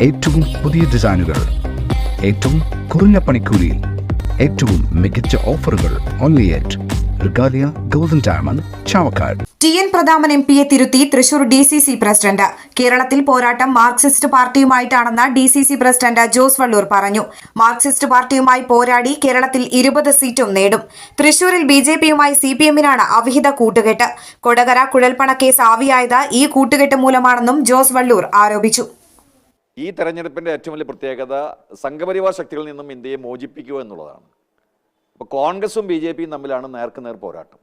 ഏറ്റവും പുതിയ ഡിസൈനുകൾ ഏറ്റവും കുറഞ്ഞ പണിക്കൂലിയിൽ ഏറ്റവും മികച്ച ഓഫറുകൾ only at golden T N Prathapan M പിയെ തിരുത്തി Thrissur D C C president. കേരളത്തിൽ പോരാട്ടം Marxist പാർട്ടിയുമായിട്ടാണെന്ന് D C C president Jose Valloor പറഞ്ഞു. മാർക്സിസ്റ്റ് പാർട്ടിയുമായി പോരാടി കേരളത്തിൽ ഇരുപത് സീറ്റും നേടും. തൃശൂരിൽ ബി ജെ പിയുമായി സി പി എമ്മിനാണ് അവിഹിത കൂട്ടുകെട്ട്. കൊടകര കുഴൽപ്പണ കേസ് ആവിയായത് ഈ കൂട്ടുകെട്ട് മൂലമാണെന്നും ജോസ് വള്ളൂർ ആരോപിച്ചു. ഈ തെരഞ്ഞെടുപ്പിന്റെ ഏറ്റവും വലിയ പ്രത്യേകത സംഘപരിവാർ ശക്തികളിൽ നിന്നും ഇന്ത്യയെ മോചിപ്പിക്കുക എന്നുള്ളതാണ്. ഇപ്പോൾ കോൺഗ്രസും ബി ജെ പിയും തമ്മിലാണ് നേർക്കുനേർ പോരാട്ടം.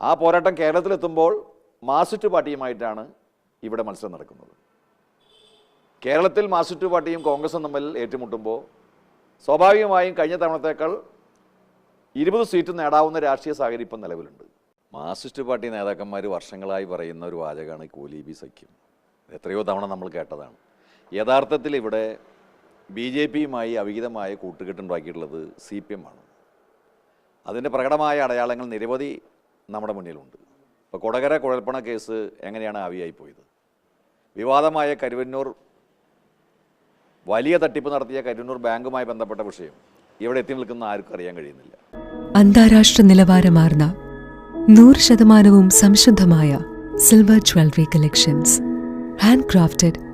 ആ പോരാട്ടം കേരളത്തിലെത്തുമ്പോൾ മാർസിസ്റ്റ് പാർട്ടിയുമായിട്ടാണ് ഇവിടെ മത്സരം നടക്കുന്നത്. കേരളത്തിൽ മാർസിസ്റ്റ് പാർട്ടിയും കോൺഗ്രസും തമ്മിൽ ഏറ്റുമുട്ടുമ്പോൾ സ്വാഭാവികമായും കഴിഞ്ഞ തവണത്തേക്കാൾ ഇരുപത് സീറ്റ് നേടാവുന്ന രാഷ്ട്രീയ സാഹചര്യം ഇപ്പം നിലവിലുണ്ട്. മാർസിസ്റ്റ് പാർട്ടി നേതാക്കന്മാർ വർഷങ്ങളായി പറയുന്ന ഒരു വാചകമാണ് കോലീബി സഖ്യം. എത്രയോ തവണ നമ്മൾ കേട്ടതാണ്. യഥാർത്ഥത്തിൽ ഇവിടെ ബി ജെ പിയുമായി അവിഹിതമായ കൂട്ടുകെട്ടുണ്ടാക്കിയിട്ടുള്ളത് സി പി എം ആണ്. അതിന്റെ പ്രകടമായ അടയാളങ്ങൾ നിരവധി നമ്മുടെ മുന്നിലുണ്ട്. ഇപ്പോൾ കൊടകര കുഴൽപ്പണ കേസ് എങ്ങനെയാണ് ആവിയായി പോയത് വിവാദമായ കരുവന്നൂർ വലിയ തട്ടിപ്പ് നടത്തിയ കരുവന്നൂർ ബാങ്കുമായി ബന്ധപ്പെട്ട വിഷയം ഇവിടെ എത്തി നിൽക്കുന്ന ആർക്കും അറിയാൻ കഴിയുന്നില്ല. അന്താരാഷ്ട്ര നിലവാരമാർന്ന നൂറ് ശതമാനവും സംശുദ്ധമായ silver jewellery collections. Hand crafted